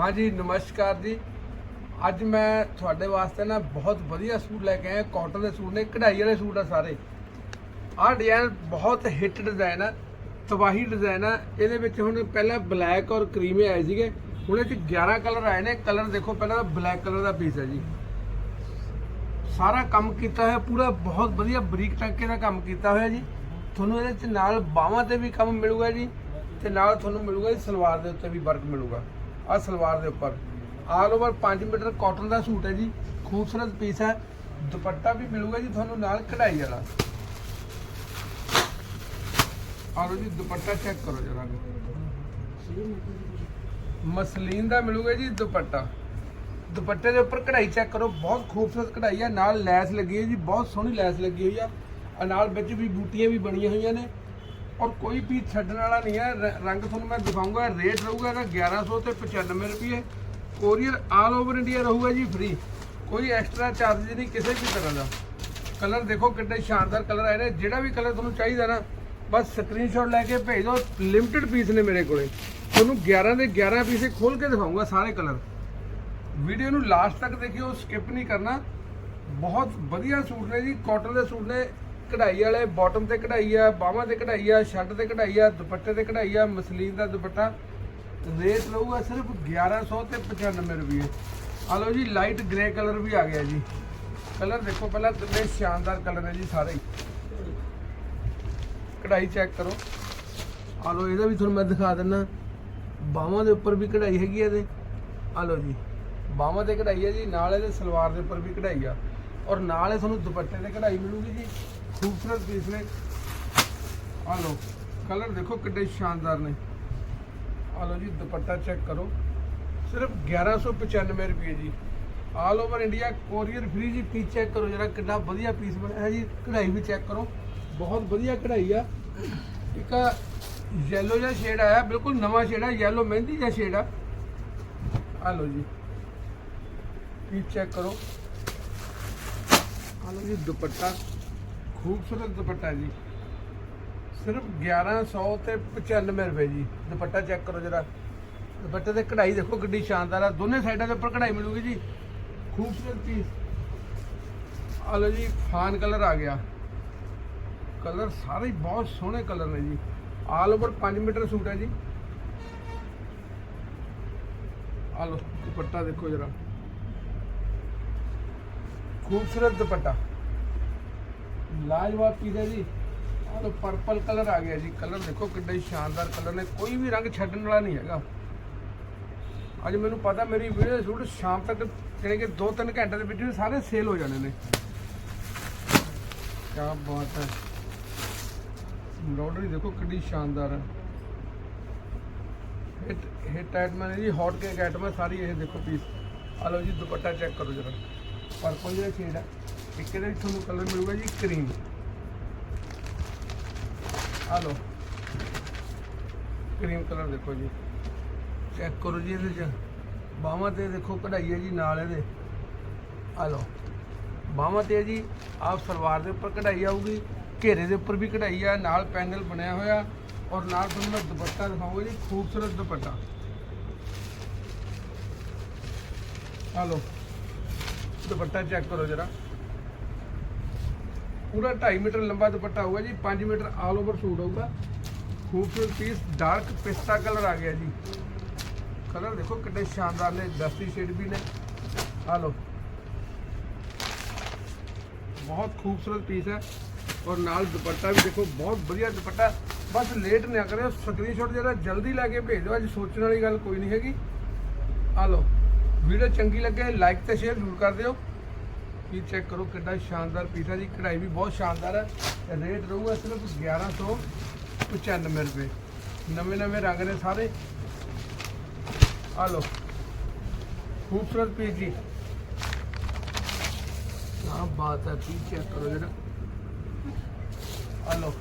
ਹਾਂਜੀ, ਨਮਸਕਾਰ ਜੀ। ਅੱਜ ਮੈਂ ਤੁਹਾਡੇ ਵਾਸਤੇ ਨਾ ਬਹੁਤ ਵਧੀਆ ਸੂਟ ਲੈ ਕੇ ਆਇਆ। ਕਾਟਨ ਦੇ ਸੂਟ ਨੇ, ਕਢਾਈ ਵਾਲੇ ਸੂਟ ਆ ਸਾਰੇ। ਆਹ ਡਿਜ਼ਾਈਨ ਬਹੁਤ ਹਿੱਟ ਡਿਜ਼ਾਈਨ ਆ, ਤਬਾਹੀ ਡਿਜ਼ਾਈਨ ਆ। ਇਹਦੇ ਵਿੱਚ ਹੁਣ ਪਹਿਲਾਂ ਬਲੈਕ ਔਰ ਕਰੀਮੇ ਆਏ ਸੀਗੇ। ਹੁਣ ਇਹ ਚ 11 ਕਲਰ ਆਏ ਨੇ। ਕਲਰ ਦੇਖੋ, ਪਹਿਲਾਂ ਤਾਂ ਬਲੈਕ ਕਲਰ ਦਾ ਪੀਸ ਹੈ ਜੀ। ਸਾਰਾ ਕੰਮ ਕੀਤਾ ਹੋਇਆ, ਪੂਰਾ ਬਹੁਤ ਵਧੀਆ ਬਰੀਕ ਟਾਂਕੇ ਦਾ ਕੰਮ ਕੀਤਾ ਹੋਇਆ ਜੀ। ਤੁਹਾਨੂੰ ਇਹਦੇ ਚ ਨਾਲ ਬਾਹਾਂ ਤੇ ਵੀ ਕੰਮ ਮਿਲੂਗਾ ਜੀ। ਤੇ ਨਾਲ ਤੁਹਾਨੂੰ ਮਿਲੂਗਾ ਜੀ, ਸਲਵਾਰ ਦੇ ਉੱਤੇ ਵੀ ਵਰਕ ਮਿਲੂਗਾ। ਆਹ ਸਲਵਾਰ ਦੇ ਉੱਪਰ। ਆਲ ਓਵਰ 5 ਮੀਟਰ ਕਾਟਨ ਦਾ ਸੂਟ ਹੈ ਜੀ। ਖੂਬਸੂਰਤ ਪੀਸ ਹੈ। ਦੁਪੱਟਾ ਵੀ ਮਿਲੂਗਾ ਜੀ ਤੁਹਾਨੂੰ ਨਾਲ ਕਢਾਈ ਵਾਲਾ। ਆਲੋ ਜੀ, ਦੁਪੱਟਾ ਚੈੱਕ ਕਰੋ ਜਰਾ। ਮਸਲੀਨ ਦਾ ਮਿਲੂਗਾ ਜੀ ਦੁਪੱਟਾ। ਦੁਪੱਟੇ ਦੇ ਉੱਪਰ ਕਢਾਈ ਚੈੱਕ ਕਰੋ। ਬਹੁਤ ਖੂਬਸੂਰਤ ਕਢਾਈ ਹੈ ਨਾਲ ਲੈਸ ਲੱਗੀ ਹੈ ਜੀ। ਬਹੁਤ ਸੋਹਣੀ ਲੈਸ ਲੱਗੀ ਹੋਈ ਆ। ਆ ਨਾਲ ਵਿੱਚ ਵੀ ਬੂਟੀਆਂ ਵੀ ਬਣੀਆਂ ਹੋਈਆਂ ਨੇ। ਔਰ ਕੋਈ ਪੀਸ ਛੱਡਣ ਵਾਲਾ ਨਹੀਂ ਹੈ। ਰ- ਰੰਗ ਤੁਹਾਨੂੰ ਮੈਂ ਦਿਖਾਉਂਗਾ ਰੇਟ ਰਹੂਗਾ ਇਹਦਾ 1100 ਤੇ 95 ਰੁਪਏ। ਕੋਰੀਅਰ ਆਲ ਓਵਰ ਇੰਡੀਆ ਰਹੂਗਾ ਜੀ ਫ੍ਰੀ ਕੋਈ ਐਕਸਟਰਾ ਚਾਰਜ ਨਹੀਂ ਕਿਸੇ ਵੀ ਤਰ੍ਹਾਂ ਦਾ। ਕਲਰ ਦੇਖੋ ਕਿੰਨੇ ਸ਼ਾਨਦਾਰ ਕਲਰ ਆਏ ਨੇ। ਜਿਹੜਾ ਵੀ ਕਲਰ ਤੁਹਾਨੂੰ ਚਾਹੀਦਾ ਨਾ, ਬਸ ਸਕਰੀਨਸ਼ਾਟ ਲੈ ਕੇ ਭੇਜ। ਦਿਓ ਲਿਮਟਿਡ ਪੀਸ ਨੇ ਮੇਰੇ ਕੋਲੇ। ਤੁਹਾਨੂੰ 11 ਦੇ 11 ਪੀਸੇ ਖੋਲ ਕੇ ਦਿਖਾਉਂਗਾ ਸਾਰੇ ਕਲਰ ਵੀਡੀਓ ਨੂੰ ਲਾਸਟ ਤੱਕ ਦੇਖਿਓ ਸਕਿਪ ਨਹੀਂ ਕਰਨਾ। ਬਹੁਤ ਵਧੀਆ ਸੂਟ ਨੇ ਜੀ ਕਾਟਨ ਦੇ ਸੂਟ ਨੇ। ਕਢਾਈ ਵਾਲੇ ਬਾਟਮ ਤੇ ਕਢਾਈ ਆ, ਬਾਹਾਂ ਤੇ ਕਢਾਈ ਆ ਸ਼ਰਟ ਤੇ ਕਢਾਈ ਆ, ਦੁਪੱਟੇ ਤੇ ਕਢਾਈ ਆ, ਮਸਲੀਨ ਦਾ ਦੁਪੱਟਾ। ਰੇਟ ਲਊਗਾ ਸਿਰਫ 1100 ਤੇ 95 ਰੁਪਏ। ਆ ਲਓ ਜੀ ਲਾਈਟ ਗ੍ਰੇ ਕਲਰ ਵੀ ਆ ਗਿਆ ਜੀ। ਕਲਰ ਦੇਖੋ, ਪਹਿਲਾਂ ਕਿੰਨੇ ਸ਼ਾਨਦਾਰ ਕਲਰ ਹੈ ਜੀ ਸਾਰੇ। ਹੀ ਕਢਾਈ ਚੈੱਕ ਕਰੋ। ਆ ਲਓ, ਇਹਦਾ ਵੀ ਤੁਹਾਨੂੰ ਮੈਂ ਦਿਖਾ ਦਿੰਦਾ ਬਾਹਾਂ ਦੇ ਉੱਪਰ ਵੀ ਕਢਾਈ ਹੈਗੀ ਇਹਦੇ। ਆ ਲਓ ਜੀ, ਬਾਹਾਂ ਤੇ ਕਢਾਈ ਹੈ ਜੀ, ਨਾਲ ਇਹਦੇ ਸਲਵਾਰ ਦੇ ਉੱਪਰ ਵੀ ਕਢਾਈ ਆ। ਔਰ ਨਾਲ ਇਹ ਤੁਹਾਨੂੰ ਦੁਪੱਟੇ ਤੇ ਕਢਾਈ ਮਿਲੂਗੀ ਜੀ। ਖੂਬਸੂਰਤ ਪੀਸ ਨੇ। ਆ ਲਓ ਕਲਰ ਦੇਖੋ ਕਿੰਨੇ ਸ਼ਾਨਦਾਰ ਨੇ। ਆ ਲਓ ਜੀ, ਦੁਪੱਟਾ ਚੈੱਕ ਕਰੋ। ਸਿਰਫ 1195 ਰੁਪਏ ਜੀ। All over India courier free ਜੀ ਪੀਸ ਚੈੱਕ ਕਰੋ ਜਿਹੜਾ ਕਿੰਨਾ ਵਧੀਆ ਪੀਸ ਬਣਿਆ ਹੈ ਜੀ, ਕਢਾਈ ਵੀ ਚੈੱਕ ਕਰੋ। ਬਹੁਤ ਵਧੀਆ ਕਢਾਈ ਆ। ਇੱਕ ਯੈਲੋ ਜਿਹਾ ਸ਼ੇਡ ਆਇਆ, ਬਿਲਕੁਲ ਨਵਾਂ ਸ਼ੇਡ ਆ ਯੈਲੋ ਮਹਿੰਦੀ ਜਿਹਾ ਸ਼ੇਡ ਆ। ਆ ਲਓ ਜੀ ਪੀਸ ਚੈੱਕ ਕਰੋ। ਆ ਲਓ ਜੀ, ਦੁਪੱਟਾ। ਖੂਬਸੂਰਤ ਦੁਪੱਟਾ ਜੀ। ਸਿਰਫ 1100 ਤੇ 95 ਰੁਪਏ ਜੀ। ਦੁਪੱਟਾ ਚੈੱਕ ਕਰੋ ਜਰਾ। ਦੁਪੱਟੇ ਤੇ ਕਢਾਈ ਦੇਖੋ ਕਿੰਨੀ ਸ਼ਾਨਦਾਰ ਆ। ਦੋਨੇ ਸਾਈਡਾਂ ਦੇ ਉੱਪਰ ਕਢਾਈ ਮਿਲੂਗੀ ਜੀ। ਖੂਬਸੂਰਤ ਪੀਸ ਆ ਲਓ ਜੀ ਫਾਨ ਕਲਰ ਆ ਗਿਆ। ਕਲਰ ਸਾਰੇ ਬਹੁਤ ਸੋਹਣੇ ਕਲਰ ਨੇ ਜੀ। ਆਲ ਓਵਰ 5 ਮੀਟਰ ਸੂਟ ਹੈ ਜੀ। ਆ ਲਓ, ਦੁਪੱਟਾ ਦੇਖੋ ਜਰਾ। ਖੂਬਸੂਰਤ ਦੁਪੱਟਾ। ਲਾਜਵਾਬ ਪੀਸ ਹੈ ਜੀ? ਆਹ ਲਓ ਪਰਪਲ ਕਲਰ ਆ ਗਿਆ ਜੀ। ਕਲਰ ਦੇਖੋ ਕਿੰਨੇ ਸ਼ਾਨਦਾਰ ਕਲਰ ਨੇ। ਕੋਈ ਵੀ ਰੰਗ ਛੱਡਣ ਵਾਲਾ ਨਹੀਂ ਹੈਗਾ। ਅੱਜ ਮੈਨੂੰ ਪਤਾ, ਮੇਰੀ ਵੀਡੀਓ ਸੂਟ ਸ਼ਾਮ ਤੱਕ ਜਿਹੜੇ ਕਿ 2-3 ਘੰਟੇ ਦੇ ਵਿੱਚ ਸਾਰੇ ਸੇਲ ਹੋ ਜਾਣੇ ਨੇ। ਕੀ ਬਾਤ ਹੈ। ਐਮਬ੍ਰੋਇਡਰੀ ਦੇਖੋ ਕਿੰਨੀ ਸ਼ਾਨਦਾਰ ਹੈ। ਹਿੱਟ ਹਿੱਟ ਆਈਟਮ ਹੈ ਜੀ ਹੌਟ ਕੇਕ ਆਈਟਮ ਹੈ, ਸਾਰੀ ਇਹ ਦੇਖੋ ਪੀਸ ਆ ਲਓ ਜੀ, ਦੁਪੱਟਾ ਚੈੱਕ ਕਰੋ ਜਰਾ। ਪਰਪਲ ਜਿਹੜਾ ਸ਼ੇਡ ਹੈ। ਇੱਕ ਇਹਦੇ ਵਿੱਚ ਤੁਹਾਨੂੰ ਕਲਰ ਮਿਲੂਗਾ ਜੀ ਕਰੀਮ ਆ ਲਓ। ਕਰੀਮ ਕਲਰ ਦੇਖੋ ਜੀ। ਚੈੱਕ ਕਰੋ ਜੀ ਇਹਦੇ ਚ। ਬਾਹਾਂ ਤੇ ਦੇਖੋ ਕਢਾਈ ਹੈ ਜੀ ਨਾਲ ਇਹਦੇ। ਆ ਲਓ। ਬਾਹਾਂ ਤੇ ਹੈ ਜੀ ਆਪ ਸਲਵਾਰ ਦੇ ਉੱਪਰ ਕਢਾਈ ਆਊਗੀ। ਘੇਰੇ ਦੇ ਉੱਪਰ ਵੀ ਕਢਾਈ ਆ। ਨਾਲ ਪੈਨਲ ਬਣਿਆ ਹੋਇਆ। ਔਰ ਨਾਲ ਤੁਹਾਨੂੰ ਮੈਂ ਦੁਪੱਟਾ ਦਿਖਾਊਂਗਾ ਜੀ। ਖੂਬਸੂਰਤ ਦੁਪੱਟਾ। ਆ ਲਓ। ਦੁਪੱਟਾ ਚੈੱਕ ਕਰੋ ਜਰਾ। ਪੂਰਾ 2.5 ਮੀਟਰ ਲੰਬਾ ਦੁਪੱਟਾ ਹੋਊਗਾ ਜੀ 5 ਮੀਟਰ ਆਲ ਓਵਰ ਸੂਟ ਹੋਊਗਾ। ਖੂਬਸੂਰਤ ਪੀਸ ਡਾਰਕ ਪਿਸਤਾ ਕਲਰ ਆ ਗਿਆ ਜੀ। ਕਲਰ ਦੇਖੋ ਕਿੰਨੇ ਸ਼ਾਨਦਾਰ ਨੇ ਦਸਤੀ ਸ਼ੇਡ ਵੀ ਨੇ। ਆ ਲਓ। ਬਹੁਤ ਖੂਬਸੂਰਤ ਪੀਸ ਹੈ। ਔਰ ਨਾਲ ਦੁਪੱਟਾ ਵੀ ਦੇਖੋ, ਬਹੁਤ ਵਧੀਆ ਦੁਪੱਟਾ। ਬਸ ਲੇਟ ਨਾ ਕਰਿਓ ਸਕਰੀਨਸ਼ਾਟ ਜਿਹੜਾ ਜਲਦੀ ਲੈ ਕੇ ਭੇਜ ਦਿਓ, ਅੱਜ ਸੋਚਣ ਵਾਲੀ ਗੱਲ ਕੋਈ ਨਹੀਂ ਹੈਗੀ। ਆ ਲਓ। ਵੀਡੀਓ ਚੰਗੀ ਲੱਗੇ ਲਾਈਕ ਤੇ ਸ਼ੇਅਰ ਜ਼ਰੂਰ ਕਰ ਦਿਓ। ਪੀਸ ਚੈੱਕ ਕਰੋ ਕਿੰਨਾ ਸ਼ਾਨਦਾਰ ਪੀਸ ਹੈ ਜੀ। ਕਢਾਈ ਵੀ ਬਹੁਤ ਸ਼ਾਨਦਾਰ ਹੈ। ਰੇਟ ਰਹੂਗਾ ਸਿਰਫ 1195 ਰੁਪਏ। ਨਵੇਂ ਨਵੇਂ ਰੰਗ ਨੇ ਸਾਰੇ। ਆ ਲਓ। ਖੂਬਸੂਰਤ ਪੀਸ ਜੀ। ਕੀ ਬਾਤ ਹੈ। ਪੀਸ ਚੈੱਕ ਕਰੋ ਜਰਾ ਆ ਲਓ।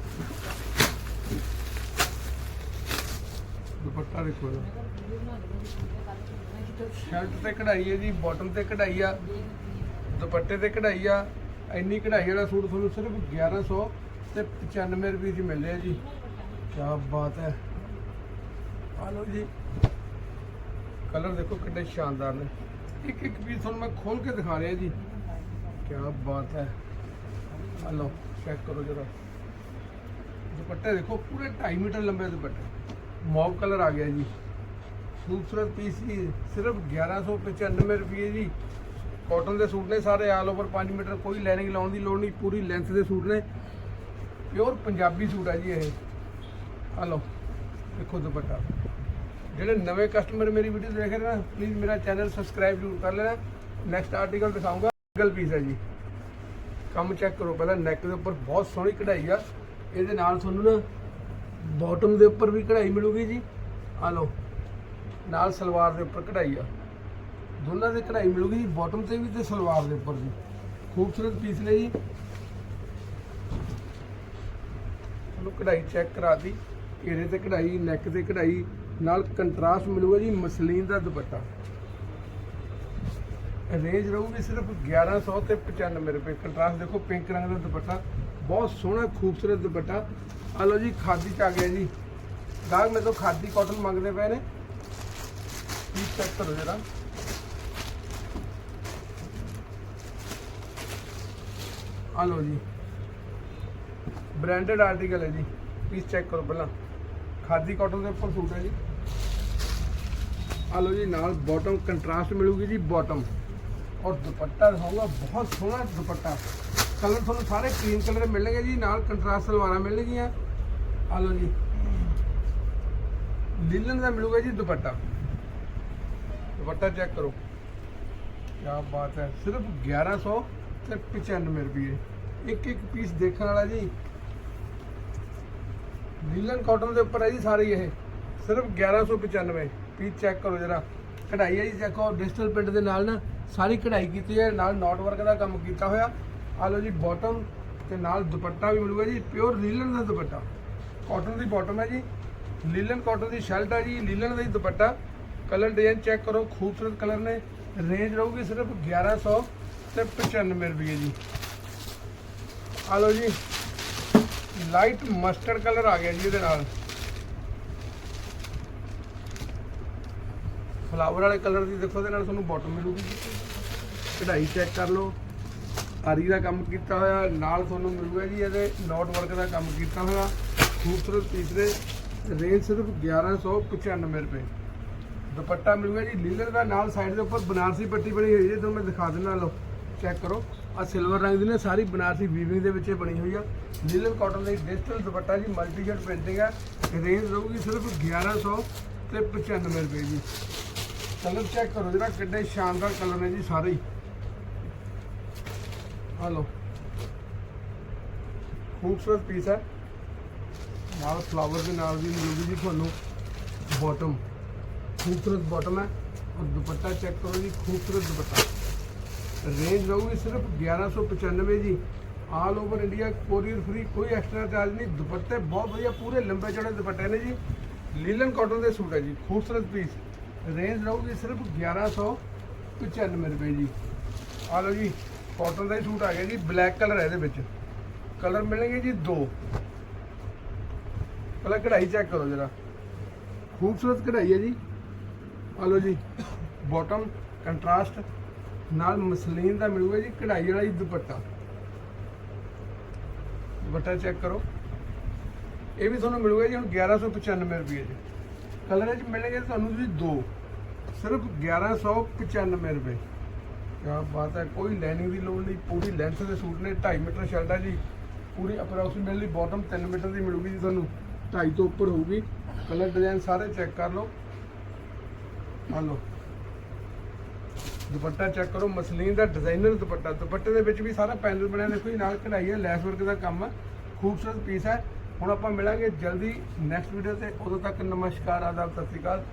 ਦੁਪੱਟਾ ਦੇਖੋ ਸ਼ਰਟ ਤੇ ਕਢਾਈ ਹੈ ਜੀ ਬਾਟਮ ਤੇ ਕਢਾਈ ਆ। ਦੁਪੱਟੇ ਤੇ ਕਢਾਈ ਆ, ਇੰਨੀ ਕਢਾਈ ਵਾਲਾ ਸੂਟ ਤੁਹਾਨੂੰ ਸਿਰਫ 1100 ਤੇ 95 ਰੁਪਏ ਦੀ ਮਿਲ ਰਿਹਾ ਜੀ। ਕੀ ਬਾਤ ਹੈ। ਆ ਲਓ ਜੀ। ਕਲਰ ਦੇਖੋ ਕਿੰਨੇ ਸ਼ਾਨਦਾਰ ਨੇ। ਇੱਕ ਇੱਕ ਪੀਸ ਤੁਹਾਨੂੰ ਮੈਂ ਖੋਲ ਕੇ ਦਿਖਾ ਰਿਹਾ ਜੀ। ਕੀ ਬਾਤ ਹੈ। ਆ ਲਓ ਚੈੱਕ ਕਰੋ ਜਰਾ। ਦੁਪੱਟੇ ਦੇਖੋ, ਪੂਰੇ 2.5 ਮੀਟਰ ਲੰਬੇ ਦੁਪੱਟੇ। ਮੌਬ ਕਲਰ ਆ ਗਿਆ ਜੀ। ਖੂਬਸੂਰਤ ਪੀਸ ਜੀ। ਸਿਰਫ 1195 ਰੁਪਏ ਜੀ। ਕਾਟਨ ਦੇ ਸੂਟ ਨੇ ਸਾਰੇ ਆਲ ਓਵਰ 5 ਮੀਟਰ ਕੋਈ ਲਾਈਨਿੰਗ ਲਾਉਣ ਦੀ ਲੋੜ ਨਹੀਂ, ਪੂਰੀ ਲੈਂਥ ਦੇ ਸੂਟ ਨੇ। ਪਿਓਰ ਪੰਜਾਬੀ ਸੂਟ ਆ ਜੀ ਇਹ। ਆ ਲਓ, ਦੇਖੋ ਦੁਪੱਟਾ। ਜਿਹੜੇ ਨਵੇਂ ਕਸਟਮਰ ਮੇਰੀ ਵੀਡੀਓ ਦੇਖ ਰਹੇ ਨਾ ਪਲੀਜ਼ ਮੇਰਾ ਚੈਨਲ ਸਬਸਕ੍ਰਾਈਬ ਜ਼ਰੂਰ ਕਰ ਲੈਣਾ। ਨੈਕਸਟ ਆਰਟੀਕਲ ਦਿਖਾਊਂਗਾ ਸਿੰਗਲ ਪੀਸ ਹੈ ਜੀ। ਕੰਮ ਚੈੱਕ ਕਰੋ ਪਹਿਲਾਂ ਨੈਕ ਦੇ ਉੱਪਰ ਬਹੁਤ ਸੋਹਣੀ ਕਢਾਈ ਆ। ਇਹਦੇ ਨਾਲ ਤੁਹਾਨੂੰ ਨਾ ਬਾਟਮ ਦੇ ਉੱਪਰ ਵੀ ਕਢਾਈ ਮਿਲੂਗੀ ਜੀ। ਆ ਲਓ, ਨਾਲ ਸਲਵਾਰ ਦੇ ਉੱਪਰ ਕਢਾਈ ਆ। ਦੋਨਾਂ ਦੇ ਕਢਾਈ ਮਿਲੂਗੀ ਜੀ ਬਾਟਮ ਤੇ ਵੀ ਤੇ ਸਲਵਾਰ ਦੇ ਉੱਪਰ ਵੀ ਖੂਬਸੂਰਤ ਪੀਸ ਨੇ ਜੀ। ਤੁਹਾਨੂੰ ਕਢਾਈ ਚੈੱਕ ਕਰਾਤੀ, ਘੇਰੇ ਤੇ ਕਢਾਈ ਨੈਕ ਤੇ ਕਢਾਈ, ਨਾਲ ਕੰਟਰਾਸਟ ਮਿਲੂਗਾ ਜੀ, ਮਸਲੀਨ ਦਾ ਦੁਪੱਟਾ। ਰੇਂਜ ਰਹੂਗੀ ਸਿਰਫ 1100 ਤੇ 95 ਰੁਪਏ। ਕੰਟਰਾਸਟ ਦੇਖੋ ਪਿੰਕ ਰੰਗ ਦਾ ਦੁਪੱਟਾ। ਬਹੁਤ ਸੋਹਣਾ, ਖੂਬਸੂਰਤ ਦੁਪੱਟਾ। ਆ ਲਓ ਜੀ, ਖਾਦੀ ਚ ਆ ਗਿਆ ਜੀ। ਗਾਹਕ ਮੇਰੇ ਤੋਂ ਖਾਦੀ ਕਾਟਨ ਮੰਗਦੇ ਪਏ ਨੇ। ਪੀਸ ਚੈੱਕ ਕਰੋ ਜਰਾ। ਆ ਲਓ ਜੀ। ਬ੍ਰਾਂਡਡ ਆਰਟੀਕਲ ਹੈ ਜੀ। ਪੀਸ ਚੈੱਕ ਕਰੋ ਪਹਿਲਾਂ। ਖਾਦੀ ਕਾਟਨ ਦੇ ਉੱਪਰ ਸੂਟ ਹੈ ਜੀ। ਆ ਲਓ ਜੀ, ਨਾਲ ਬਾਟਮ ਕੰਟਰਾਸਟ ਮਿਲੂਗੀ ਜੀ ਬਾਟਮ ਔਰ ਦੁਪੱਟਾ ਹੋਊਗਾ ਬਹੁਤ ਸੋਹਣਾ ਦੁਪੱਟਾ। ਕਲਰ ਤੁਹਾਨੂੰ ਸਾਰੇ ਕਰੀਮ ਕਲਰ ਮਿਲਣਗੇ ਜੀ, ਨਾਲ ਕੰਟਰਾਸਟ ਸਲਵਾਰਾਂ ਮਿਲਣਗੀਆਂ। ਆ ਲਓ ਜੀ। ਲਿਲਨ ਦਾ ਮਿਲੂਗਾ ਜੀ ਦੁਪੱਟਾ। ਦੁਪੱਟਾ ਚੈੱਕ ਕਰੋ। ਕੀ ਬਾਤ ਹੈ, ਸਿਰਫ 1100 ਤੇ 95 ਰੁਪਏ। ਇੱਕ ਇੱਕ ਪੀਸ ਦੇਖਣ ਵਾਲਾ ਜੀ। ਲੀਲਨ ਕਾਟਨ ਦੇ ਉੱਪਰ ਹੈ ਜੀ ਸਾਰੇ ਇਹ। ਸਿਰਫ 1195 ਪੀਸ ਚੈੱਕ ਕਰੋ ਜਰਾ। ਕਢਾਈ ਹੈ ਜੀ, ਦੇਖੋ ਡਿਜੀਟਲ ਪ੍ਰਿੰਟ ਦੇ ਨਾਲ ਨਾ ਸਾਰੀ ਕਢਾਈ ਕੀਤੀ ਹੈ। ਨਾਲ ਨੋਟ ਵਰਕ ਦਾ ਕੰਮ ਕੀਤਾ ਹੋਇਆ। ਆ ਲਓ ਜੀ ਬਾਟਮ ਤੇ ਨਾਲ ਦੁਪੱਟਾ ਵੀ ਮਿਲੂਗਾ ਜੀ। ਪਿਓਰ ਲੀਲਨ ਦਾ ਦੁਪੱਟਾ। ਕਾਟਨ ਦੀ ਬਾਟਮ ਹੈ ਜੀ। ਲੀਲਨ ਕਾਟਨ ਦੀ ਸ਼ਰਟ ਹੈ ਜੀ ਲੀਲਨ ਦਾ ਹੀ ਦੁਪੱਟਾ। ਕਲਰ ਡਿਜ਼ਾਈਨ ਚੈੱਕ ਕਰੋ। ਖੂਬਸੂਰਤ ਕਲਰ ਨੇ। ਰੇਂਜ ਰਹੂਗੀ ਸਿਰਫ 1100 ਤੇ 95 ਰੁਪਏ ਜੀ। ਆ ਲਓ ਜੀ ਲਾਈਟ ਮਸਟਰਡ ਕਲਰ ਆ ਗਿਆ ਜੀ ਇਹਦੇ ਨਾਲ। ਫਲਾਵਰ ਵਾਲੇ ਕਲਰ ਦੀ ਦੇਖੋ, ਇਹਦੇ ਨਾਲ ਤੁਹਾਨੂੰ ਬਾਟਮ ਮਿਲੂਗੀ। ਜੀ ਕਢਾਈ ਚੈੱਕ ਕਰ ਲਓ। ਆਰੀ ਦਾ ਕੰਮ ਕੀਤਾ ਹੋਇਆ, ਨਾਲ ਤੁਹਾਨੂੰ ਮਿਲੂਗਾ ਜੀ ਇਹਦੇ ਨੋਟ ਵਰਕ ਦਾ ਕੰਮ ਕੀਤਾ ਹੋਇਆ। ਖੂਬਸੂਰਤ ਪੀਸ ਦੇ ਰੇਂਜ ਸਿਰਫ 1195 ਰੁਪਏ। ਦੁਪੱਟਾ ਮਿਲੂਗਾ ਜੀ, ਲੀਲਰ ਦਾ ਨਾਲ ਸਾਈਡ ਦੇ ਉੱਪਰ ਬਨਾਰਸੀ ਪੱਟੀ ਬਣੀ ਹੋਈ ਹੈ ਤੁਹਾਨੂੰ ਮੈਂ ਦਿਖਾ ਦਿੰਦਾ, ਲਓ। ਚੈੱਕ ਕਰੋ। ਆ ਸਿਲਵਰ ਰੰਗ ਦੀ ਨੇ ਸਾਰੀ ਬਨਾਰਸੀ ਵੀਵਿੰਗ ਦੇ ਵਿੱਚ ਇਹ ਬਣੀ ਹੋਈ ਆ। ਲੀਲਰ ਕਾਟਨ ਦਾ ਡਿਜੀਟਲ ਦੁਪੱਟਾ ਜੀ ਮਲਟੀ ਸ਼ੇਡ ਪ੍ਰਿੰਟਿੰਗ ਹੈ ਰੇਂਜ ਰਹੂਗੀ ਸਿਰਫ 1100 ਤੇ 95 ਰੁਪਏ ਜੀ। ਕਲਰ ਚੈੱਕ ਕਰੋ ਜਿਹੜਾ ਕਿੰਨੇ ਸ਼ਾਨਦਾਰ ਕਲਰ ਨੇ ਜੀ ਸਾਰੇ। ਹੀ ਆ ਲਓ। ਖੂਬਸੂਰਤ ਪੀਸ ਹੈ ਨਾਲ ਫਲਾਵਰ ਦੇ ਨਾਲ ਵੀ ਮਿਲੂਗੀ ਜੀ ਤੁਹਾਨੂੰ। ਬਾਟਮ ਖੂਬਸੂਰਤ ਬਾਟਮ ਹੈ ਔਰ ਦੁਪੱਟਾ ਚੈੱਕ ਕਰੋ ਜੀ, ਖੂਬਸੂਰਤ ਦੁਪੱਟਾ। ਰੇਂਜ ਰਹੂਗੀ ਸਿਰਫ 1195 ਜੀ। All over India courier free ਕੋਈ ਐਕਸਟਰਾ ਚਾਰਜ ਨਹੀਂ। ਦੁਪੱਟੇ ਬਹੁਤ ਵਧੀਆ, ਪੂਰੇ ਲੰਬੇ ਚੌੜੇ ਦੁਪੱਟੇ ਨੇ ਜੀ। ਲੀਲਨ ਕਾਟਨ ਦੇ ਸੂਟ ਹੈ ਜੀ, ਖੂਬਸੂਰਤ ਪੀਸ ਰੇਂਜ ਰਹੂਗੀ ਸਿਰਫ 1195 ਰੁਪਏ ਜੀ। ਆ ਲਓ ਜੀ ਕਾਟਨ ਦਾ ਹੀ ਸੂਟ ਆ ਗਿਆ ਜੀ ਬਲੈਕ ਕਲਰ ਹੈ ਇਹਦੇ ਵਿੱਚ। ਕਲਰ ਮਿਲਣਗੇ ਜੀ ਦੋ। ਪਹਿਲਾਂ ਕਢਾਈ ਚੈੱਕ ਕਰੋ ਜਰਾ। ਖੂਬਸੂਰਤ ਕਢਾਈ ਹੈ ਜੀ। ਆ ਲਓ ਜੀ ਬਾਟਮ ਕੰਟਰਾਸਟ ਨਾਲ ਮਸਲੀਨ ਦਾ ਮਿਲੂਗਾ ਜੀ, ਕਢਾਈ ਵਾਲਾ ਹੀ ਦੁਪੱਟਾ। ਦੁਪੱਟਾ ਚੈੱਕ ਕਰੋ। ਇਹ ਵੀ ਤੁਹਾਨੂੰ ਮਿਲੂਗਾ ਜੀ, ਹੁਣ 1195 ਰੁਪਏ ਚ। ਕਲਰ ਚ ਮਿਲਣਗੇ ਤੁਹਾਨੂੰ ਜੀ ਦੋ। ਸਿਰਫ 1195 ਰੁਪਏ। ਕਿਆ ਬਾਤ ਹੈ, ਕੋਈ ਲਾਈਨਿੰਗ ਦੀ ਲੋੜ ਨਹੀਂ, ਪੂਰੀ ਲੈਂਥ ਦੇ ਸੂਟ ਨੇ 2.5 ਮੀਟਰ ਸ਼ਰਟ ਹੈ ਜੀ। ਪੂਰੀ ਅਪਰੋਕਸੀਮੇਟਲੀ ਬਾਟਮ 3 ਮੀਟਰ ਦੀ ਮਿਲੂਗੀ ਜੀ ਤੁਹਾਨੂੰ। 2.5 ਤੋਂ ਉੱਪਰ ਹੋਊਗੀ। ਕਲਰ ਡਿਜ਼ਾਈਨ ਸਾਰੇ ਚੈੱਕ ਕਰ ਲਓ। ਆ ਲਓ। ਦੁਪੱਟਾ ਚੈੱਕ ਕਰੋ, ਮਸਲੀਨ ਦਾ ਡਿਜ਼ਾਈਨਰ ਦੁਪੱਟਾ। ਦੁਪੱਟੇ ਦੇ ਵਿੱਚ ਵੀ ਸਾਰਾ ਪੈਨਲ ਬਣਿਆ, ਦੇਖੋ ਜੀ, ਨਾਲ ਕਢਾਈ ਹੈ, ਲੈਸ ਵਰਕ ਦਾ ਕੰਮ ਹੈ ਖੂਬਸੂਰਤ ਪੀਸ ਹੈ। ਹੁਣ ਆਪਾਂ ਮਿਲਾਂਗੇ ਜਲਦੀ ਨੈਕਸਟ ਵੀਡੀਓ ਤੇ। ਉਦੋਂ ਤੱਕ ਨਮਸਕਾਰ, ਆਦਾਬ, ਸਤਿ ਸ਼੍ਰੀ ਅਕਾਲ।